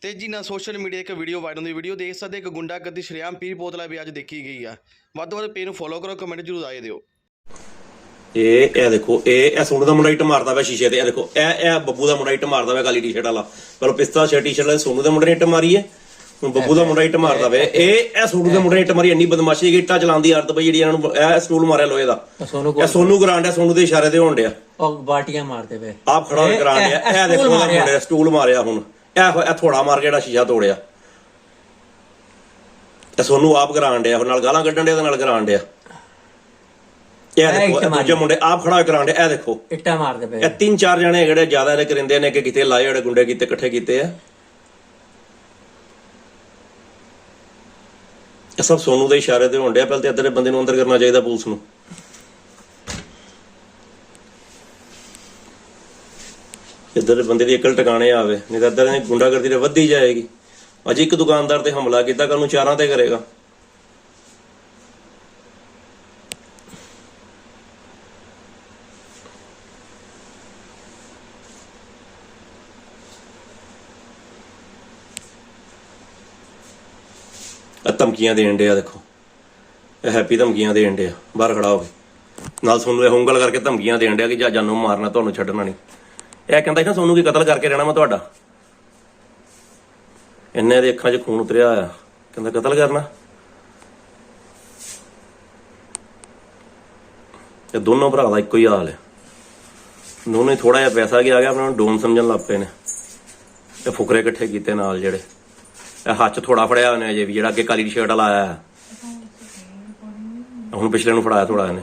ਤੇਜ਼ੀ ਨਾਲ social media ਇੱਕ ਵੀਡੀਓ ਵਾਇਰਲ ਹੁੰਦੀ ਵੀਡੀਓ ਦੇਖ ਸਕਦੇ ਇੱਕ ਗੁੰਡਾ ਗੱਦੀ ਸ਼੍ਰੀਆਮ ਪੀਰ ਬੋਤਲਾ ਵੀ ਅੱਜ ਦੇਖੀ ਗਈ ਆ। ਵੱਧ ਤੋਂ ਵੱਧ ਪੇਜ ਨੂੰ ਫੋਲੋ ਕਰੋ ਕਮੈਂਟ ਜ਼ਰੂਰ ਆਏ ਦਿਓ। ਇਹ ਇਹ ਦੇਖੋ ਇਹ ਇਹ ਸੋਨੂ ਦਾ ਮੁੰਡਾ ਇੱਟ ਮਾਰਦਾ ਵਾ ਸ਼ੀਸ਼ੇ ਤੇ ਇਹ ਦੇਖੋ ਇਹ ਇਹ ਬੱਬੂ ਦਾ ਮੁੰਡਾ ਇੱਟ ਮਾਰਦਾ ਵਾ ਕਾਲੀ ਟੀ-ਸ਼ਰਟ ਵਾਲਾ। ਪਹਿਲਾਂ ਪਿਸਤਾ ਸ਼ਰਟ ਟੀ-ਸ਼ਰਟ ਵਾਲੇ ਸੋਨੂ ਦੇ ਮੁੰਡੇ ਨੇ ਇੱਟ ਮਾਰੀ ਹੈ। ਹੁਣ ਬੱਬੂ ਦਾ ਮੁੰਡਾ ਇੱਟ ਮਾਰਦਾ ਵੇ ਇਹ ਇਹ ਸੋਨੂ ਦੇ ਮੁੰਡੇ ਨੇ ਇੱਟ ਮਾਰੀ ਇੰਨੀ ਬਦਮਾਸ਼ੀ ਕਿ ਇੱਟਾਂ ਚਲਾਉਣ ਦੀ ਆਦਤ ਪਈ ਜਿਹੜੀ ਇਹਨਾਂ ਨੂੰ ਇਹ ਸਟੂਲ ਮਾਰਿਆ ਲੋਹੇ ਦਾ। ਸੋਨੂੰ ਇਹ ਸੋਨੂ ਗਰਾਂਡ ਹੈ ਸੋਨੂ ਦੇ ਇਸ਼ਾਰੇ ਤੇ ਹੋਣ ਡਿਆ। ਉਹ ਬਾਟੀਆਂ ਮਾਰਦੇ ਪਏ। ਆਪ ਖੜਾ ਹੋ ਕੇ ਗਰਾਂਡ ਹੈ। ਇਹ ਦੇਖੋ ਉਹਦਾ ਮੁੰਡੇ ਸਟੂਲ ਮਾਰਿਆ ਹੁਣ। ਇਹ ਇਹ ਥੋੜਾ ਮਾਰ ਕੇ ਜਿਹੜਾ ਸ਼ੀਸ਼ਾ ਤੋੜਿਆ। ਤੇ ਸੋਨੂ ਆਪ ਗਰਾਂਡ ਡਿਆ ਹੁਣ ਨਾਲ ਗਾਲਾਂ ਕੱਢਣ ਡਿਆ ਤੇ ਨਾਲ ਗਰਾਂਡ ਡਿਆ ਇਹ ਦੇਖੋ ਇਹ। ਦੂਜੇ ਮੁੰਡੇ ਆਪ ਖੜਾ ਹੋ ਕੇ ਗਰਾਂਡ ਡਿਆ ਇਹ ਦੇਖੋ। ਇੱਟਾਂ ਮਾਰਦੇ ਪਏ ਇਹ ਤਿੰਨ ਚਾਰ ਜਣੇ ਜਿਹੜੇ ਜ਼ਿਆਦਾ ਇਹਦੇ ਕਰਿੰਦੇ ਨੇ ਕਿ ਕਿਤੇ ਲਾਏ ਜਿਹੜੇ ਗੁੰਡੇ ਕੀਤੇ ਇਕੱਠੇ ਕੀਤੇ ਆ। ਇਹ ਸਭ ਸੋਨੂ ਦੇ ਇਸ਼ਾਰੇ ਤੇ ਹੁੰਦੇ ਆ ਪਹਿਲਾਂ ਤੇ ਇੱਧਰ ਬੰਦੇ ਨੂੰ ਅੰਦਰ ਕਰਨਾ ਚਾਹੀਦਾ ਪੁਲਿਸ ਨੂੰ। ਇੱਧਰ ਬੰਦੇ ਦੀ ਅਕਲ ਟਿਕਾਣੇ ਆਵੇ, ਨਹੀਂ ਤਾਂ ਇੱਧਰ ਦੀ ਗੁੰਡਾਗਰਦੀ ਤੇ ਵੱਧਦੀ ਜਾਏਗੀ। ਅੱਜ ਇੱਕ ਦੁਕਾਨਦਾਰ ਤੇ ਹਮਲਾ ਕੀਤਾ ਕੱਲ ਨੂੰ ਚਾਰਾਂ ਤੇ ਕਰੇਗਾ। ਧਮਕੀਆਂ ਦੇਣ ਡਿਆ, ਦੇਖੋ। ਇਹ ਹੈਪੀ ਧਮਕੀਆਂ ਦੇਣ ਡਿਆ, ਬਾਹਰ ਖੜਾ ਹੋ ਕੇ। ਨਾਲ ਤੁਹਾਨੂੰ ਇਹ ਉਂਗਲ ਕਰਕੇ ਧਮਕੀਆਂ ਦੇਣ ਡਿਆ ਕਿ ਜਾ ਜਾਨੂੰ ਮਾਰਨਾ, ਤੁਹਾਨੂੰ ਛੱਡਣਾ ਨਹੀਂ। ਇਹ ਕਹਿੰਦਾ ਸੀ ਨਾ ਤੁਹਾਨੂੰ ਕੀ ਕਤਲ ਕਰਕੇ ਰਹਿਣਾ ਮੈਂ ਤੁਹਾਡਾ। ਇੰਨੇ ਦੇ ਅੱਖਾਂ 'ਚ ਖੂਨ ਉਤਰਿਆ ਆ। ਕਹਿੰਦਾ ਕਤਲ ਕਰਨਾ। ਇਹ ਦੋਨੋਂ ਭਰਾ ਦਾ ਇੱਕੋ ਹੀ ਹਾਲ ਹੈ। ਦੋਨੇ ਥੋੜਾ ਜਿਹਾ ਪੈਸਾ ਕੀ ਆ ਗਿਆ ਆਪਣਾ ਨੂੰ ਡੋਨ ਸਮਝਣ ਲੱਗ ਪਏ ਨੇ। ਤੇ ਫੁਕਰੇ ਇਕੱਠੇ ਕੀਤੇ ਨਾਲ ਜਿਹੜੇ। ਇਹ ਹੱਥ ਥੋੜਾ ਫੜਿਆ ਉਹਨੇ ਅਜੇ ਵੀ ਜਿਹੜਾ ਅੱਗੇ ਕਾਲੀ ਟੀ-ਸ਼ਰਟ ਵਾਲਾ ਆਇਆ। ਹੈ। ਹੁਣ ਪਿਛਲੇ ਨੂੰ ਫੜਾਇਆ ਥੋੜਾ ਇਹਨੇ।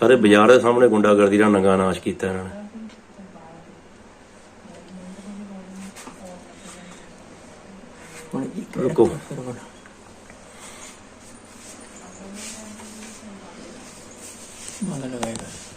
ਸਾਰੇ ਬਾਜ਼ਾਰ ਦੇ ਸਾਹਮਣੇ ਗੁੰਡਾਗਰਦੀ ਦਾ ਨੰਗਾ ਨਾਸ਼ ਕੀਤਾ ਇਹਨਾਂ ਨੇ। ਰੁਕੋ। ਮਾਲਾ ਲਗਾਏਗਾ।